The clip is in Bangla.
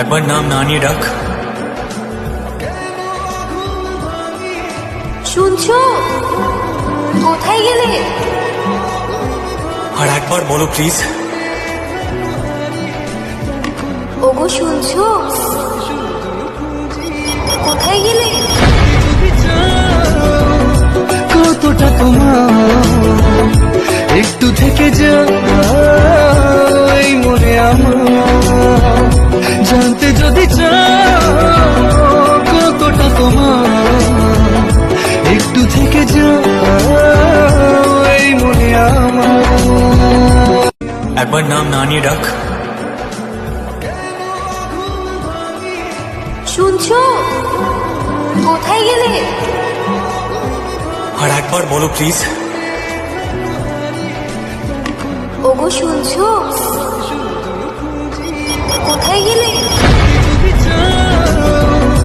একবার নাম না নিয়ে ডাক। শুনছো? কোথায় গেলে? আর একবার বলো প্লিজ ওগো শুনছো? কোথায় গেলে? কতটা তোমার? একটু থেকে যাও একবার নাম না নিয়ে ডাক। শুনছো? কোথায় গেলে? আর একবার বলো প্লিজ ওগো শুনছো?